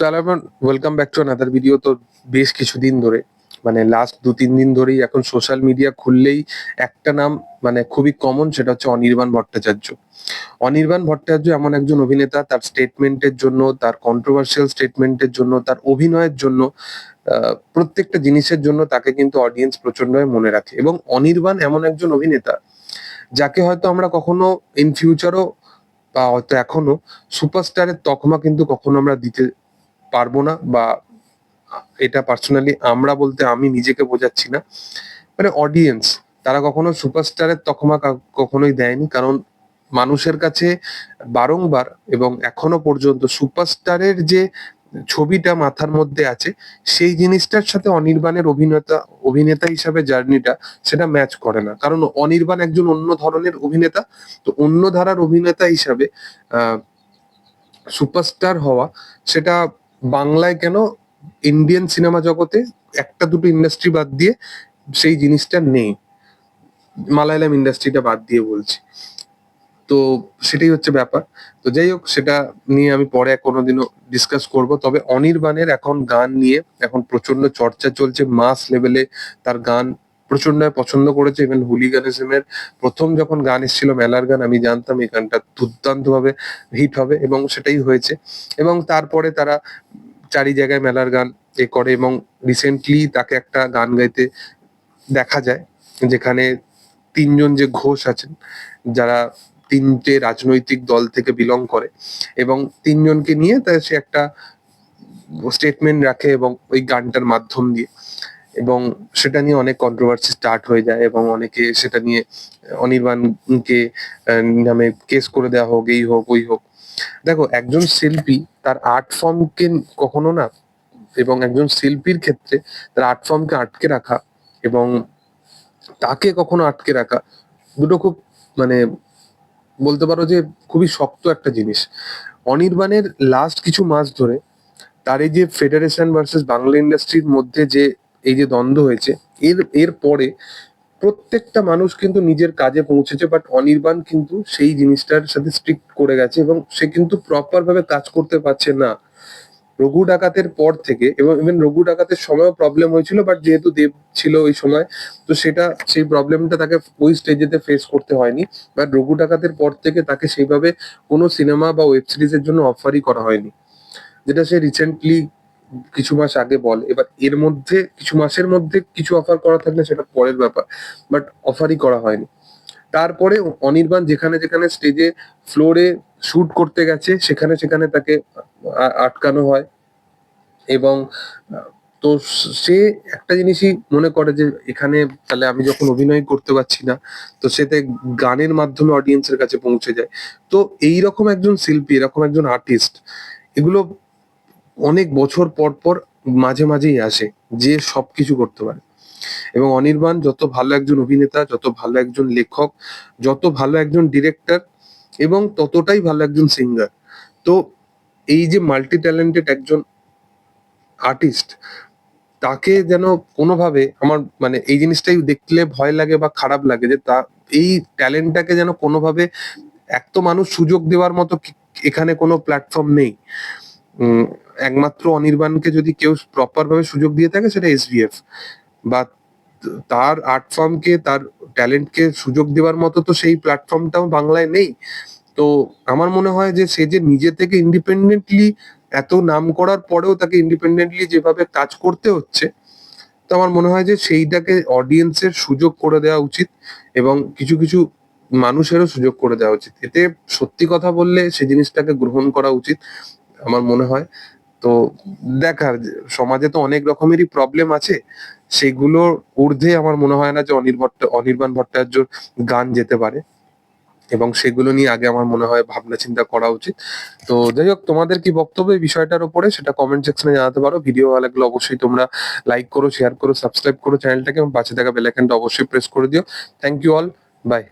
So welcome back to another video তো বেশ কিছুদিন ধরে। মানে লাস্ট দু, তিন দিন ধরেই এখন সোশ্যাল মিডিয়া খুললেই একটা নাম মানে খুবই কমন সেটা হচ্ছে অনির্বাণ ভট্টাচার্য। অনির্বাণ ভট্টাচার্য এমন একজন অভিনেতা, তার স্টেটমেন্টের জন্য, তার কন্ট্রোভার্সিয়াল স্টেটমেন্টের জন্য, তার অভিনয়ের জন্য প্রত্যেকটা জিনিসের জন্য তাকে কিন্তু অডিয়েন্স প্রচন্ডভাবে মনে রাখে। এবং অনির্বাণ এমন একজন অভিনেতা, যাকে হয়তো আমরা কখনো ইন ফিউচারও বা হয়তো এখনও সুপারস্টারের তকমা কিন্তু কখনো আমরা দিতে পারব না বা এটা পার্সোনালি আমরা বলতে আমি নিজেকে বোঝাচ্ছি না। মানে অডিয়েন্স তারা কখনো সুপারস্টারের তকমা কখনোই দেয়নি। কারণ মানুষের কাছে বারংবার এবং এখনও পর্যন্ত সুপারস্টারের যে ছবিটা মাথার মধ্যে আছে, সেই জিনিসটার সাথে অনির্বাণের অভিনেতা অভিনেতা হিসাবে জার্নিটা সেটা ম্যাচ করে না। কারণ অনির্বাণ একজন অন্য ধরনের অভিনেতা, তো অন্য ধারার অভিনেতা হিসাবে সুপারস্টার হওয়া সেটা বাংলায় কেন ইন্ডিয়ান সিনেমা জগতে একটা দুটো ইন্ডাস্ট্রি বাদ দিয়ে সেই জিনিসটা নেই। মালায়ালাম ইন্ডাস্ট্রিটা বাদ দিয়ে বলছি। তো সেটাই হচ্ছে ব্যাপার। তো যাই হোক, সেটা নিয়ে আমি পরে কোনোদিনও ডিসকাস করব। তবে অনির্বাণের এখন গান নিয়ে এখন প্রচণ্ড চর্চা চলছে। মাস লেভেলে তার গান প্রচণ্ড পছন্দ করেছে ইভেন হুলিগানিজমের প্রথম যখন গান এসেছিল, মেলার গান, আমি জানতাম এই গানটা দুর্দান্ত ভাবে হিট হবে এবং সেটাই হয়েছে। এবং তারপরে তারা চারি জায়গায় মেলার গান এ করে এবং রিসেন্টলি তাকে একটা গান গাইতে দেখা যায়, যেখানে তিনজন যে ঘোষ আছেন, যারা তিনটে রাজনৈতিক দল থেকে বিলং করে এবং তিনজনকে নিয়ে তা সে একটা স্টেটমেন্ট রাখে এবং ওই গানটার মাধ্যম দিয়ে। এবং সেটা নিয়ে অনেক কন্ট্রোভার্সি স্টার্ট হয়ে যায় এবং অনেকে সেটা নিয়ে, অনির্বাণকে নামে কেস করে দেওয়া হোক, এই হোক, ওই হোক। দেখো, একজন শিল্পী তার আর্ট ফর্মকে কখনো না, এবং একজন শিল্পীর ক্ষেত্রে তার আর্ট ফর্মকে আটকে রাখা এবং তাকে কখনো আটকে রাখা দুটো খুব মানে বলতে পারো যে খুবই শক্ত একটা জিনিস। অনির্বাণের লাস্ট কিছু মাস ধরে তার এই যে ফেডারেশন ভার্সেস বাংলা ইন্ডাস্ট্রির মধ্যে যে এই যে দ্বন্দ্ব হয়েছে, এর এর পরে প্রত্যেকটা মানুষ কিন্তু নিজের কাজে পৌঁছেছে বাট অনির্বাণ কিন্তু সেই জিনিসটার সাথে স্ট্রিক্ট করে গেছে এবং সে কিন্তু প্রপার ভাবে কাজ করতে পারছে না। রঘু ডাকাতের পর থেকে, এবং ইভেন রঘু ডাকাতের সময়ও প্রবলেম হয়েছিল বাট যেহেতু দেব ছিল ওই সময়, তো সেটা, সেই প্রবলেমটা তাকে ওই স্টেজেতে ফেস করতে হয়নি বাট রঘু ডাকাতের পর থেকে তাকে সেইভাবে কোনো সিনেমা বা ওয়েব সিরিজের জন্য অফারই করা হয়নি। যেটা সে রিসেন্টলি কিছু মাস আগে বলে, এবার এর মধ্যে, কিছু মাসের মধ্যে কিছু অফার করা থাকলে সেটা পরের ব্যাপার বাট অফারই করা হয়নি। তারপরে অনির্বাণ যেখানে যেখানে স্টেজে ফ্লোরে শুট করতে গেছে, সেখানে সেখানে তাকে আটকানো হয়। এবং, তো সে একটা জিনিসই মনে করে যে এখানে তাহলে আমি যখন অভিনয় করতে পারছি না, তো সেতে গানের মাধ্যমে অডিয়েন্সের কাছে পৌঁছে যায়। তো এই রকম একজন শিল্পী, এরকম একজন আর্টিস্ট এগুলো অনেক বছর পর পর মাঝে মাঝেই আসে যে সবকিছু করতে পারে। এবং অনির্বাণ যত ভালো একজন অভিনেতা, যত ভালো একজন লেখক, যত ভালো একজন ডিরেক্টর এবং ততটাই ভালো একজন সিঙ্গার তো এই যে মাল্টি ট্যালেন্টেড একজন আর্টিস্ট তাকে যেন কোনোভাবে আমার মানে এই জিনিসটাই দেখলে ভয় লাগে বা খারাপ লাগে যে তা, এই ট্যালেন্টটাকে যেন কোনোভাবে এক তো মানুষ সুযোগ দেওয়ার মতো এখানে কোনো প্ল্যাটফর্ম নেই। একমাত্র অনির্বাণকে যদি কেউ প্রপার ভাবে সুযোগ দিয়ে থাকে, সেটা এসবিএফ বা তার আর্ট ফর্মকে তার ট্যালেন্টকে সুযোগ দেওয়ার মতো তো সেই প্ল্যাটফর্মটাও বাংলায় নেই। তো আমার মনে হয় যে সে যে নিজে থেকে ইন্ডিপেন্ডেন্টলি এত নাম করার পরেও তাকে ইন্ডিপেন্ডেন্টলি যেভাবে কাজ করতে হচ্ছে, তো আমার মনে হয় যে সেইটাকে অডিয়েন্সের সুযোগ করে দেওয়া উচিত এবং কিছু কিছু মানুষেরও সুযোগ করে দেওয়া উচিত। এতে সত্যি কথা বললে সেই জিনিসটাকে গ্রহণ করা উচিত, আমার মনে হয়। তো দেখার সমাজে তো অনেক রকমেরই প্রবলেম আছে। সেগুলোর ঊর্ধ্বে আমার মনে হয় না যে অনির্ভট্ট অনির্বাণ ভট্টাচার্যর গান যেতে পারে। এবং সেগুলো নিয়ে আগে আমার মনে হয় ভাবনা চিন্তা করা উচিত। তো যাই হোক, তোমাদের কি বক্তব্য এই বিষয়টার উপরে সেটা কমেন্ট সেকশনে জানাতে পারো। ভিডিও ভালো লাগলে অবশ্যই তোমরা লাইক করো শেয়ার করো সাবস্ক্রাইব করো চ্যানেলটাকে এবং পাশে থাকা বেল আইকনটা অবশ্যই প্রেস করে দিও। Thank you all by